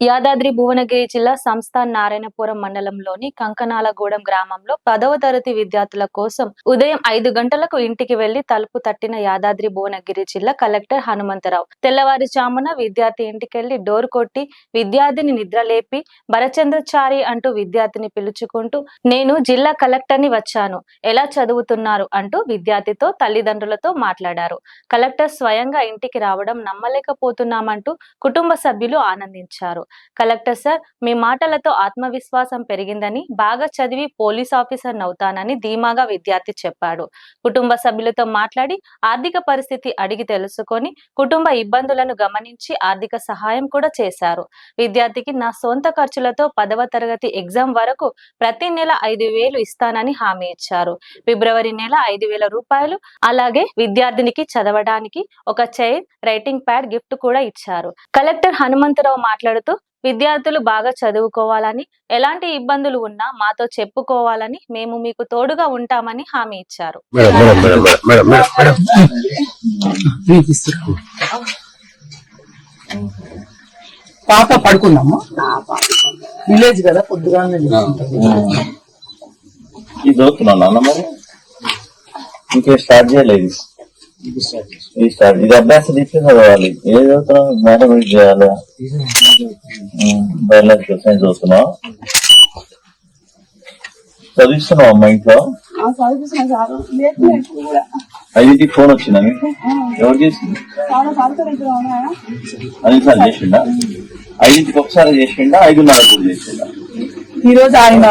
యాదాద్రి భువనగిరి జిల్లా సంస్థాన్ నారాయణపురం మండలంలోని కంకనాలగూడెం గ్రామంలో పదవ తరగతి విద్యార్థుల కోసం ఉదయం ఐదు గంటలకు ఇంటికి వెళ్ళి తలుపు తట్టిన యాదాద్రి భువనగిరి జిల్లా కలెక్టర్ హనుమంతరావు. తెల్లవారుజామున విద్యార్థి ఇంటికెళ్ళి డోర్ కొట్టి విద్యార్థిని నిద్రలేపి భరచంద్రచారి అంటూ విద్యార్థిని పిలుచుకుంటూ నేను జిల్లా కలెక్టర్ని వచ్చాను. ఎలా చదువుతున్నారు? అంటూ విద్యార్థితో తల్లిదండ్రులతో మాట్లాడారు. కలెక్టర్ స్వయంగా ఇంటికి రావడం నమ్మలేకపోతున్నామంటూ కుటుంబ సభ్యులు ఆనందించారు. కలెక్టర్ సార్ మీ మాటలతో ఆత్మవిశ్వాసం పెరిగిందని బాగా చదివి పోలీస్ ఆఫీసర్ అవుతానని ధీమాగా విద్యార్థి చెప్పాడు. కుటుంబ సభ్యులతో మాట్లాడి ఆర్థిక పరిస్థితి అడిగి తెలుసుకొని కుటుంబ ఇబ్బందులను గమనించి ఆర్థిక సహాయం కూడా చేశారు. విద్యార్థికి నా సొంత ఖర్చులతో పదవ తరగతి ఎగ్జామ్ వరకు ప్రతి నెల ఐదు వేలు ఇస్తానని హామీ ఇచ్చారు. ఫిబ్రవరి నెల ఐదు వేల రూపాయలు అలాగే విద్యార్థినికి చదవడానికి ఒక చైర్ రైటింగ్ ప్యాడ్ గిఫ్ట్ కూడా ఇచ్చారు. కలెక్టర్ హనుమంతరావు మాట్లాడుతూ విద్యార్థులు బాగా చదువుకోవాలని ఎలాంటి ఇబ్బందులు ఉన్నా మాతో చెప్పుకోవాలని మేము మీకు తోడుగా ఉంటామని హామీ ఇచ్చారు. పాప పడుకుందమ్మా విలేజ్ కదా పొద్దుగానే లేచుకుంటాం. ఇది మరి ఇంకే స్టార్ట్ చేయలేదు ఇది అభ్యాసం తీసి చదవాలి. ఏది చదువుతున్నావు? మ్యాథమెటిక్స్ చేయాలి బయాలజికల్ సైన్స్ చదువుతున్నావు. చదివిస్తున్నావు అమ్మ ఇంట్లో? ఐదింటికి ఫోన్ వచ్చిందా మీకు ఎవరు చేసింది? చాలా సార్లు ఇక్కడ ఉన్నాయా అన్నిసార్లు చేసిండా? ఐదింటికి ఒకసారి చేసిండా? ఐదున్నర కూడా చేసిండా? ఈ రోజు ఆయన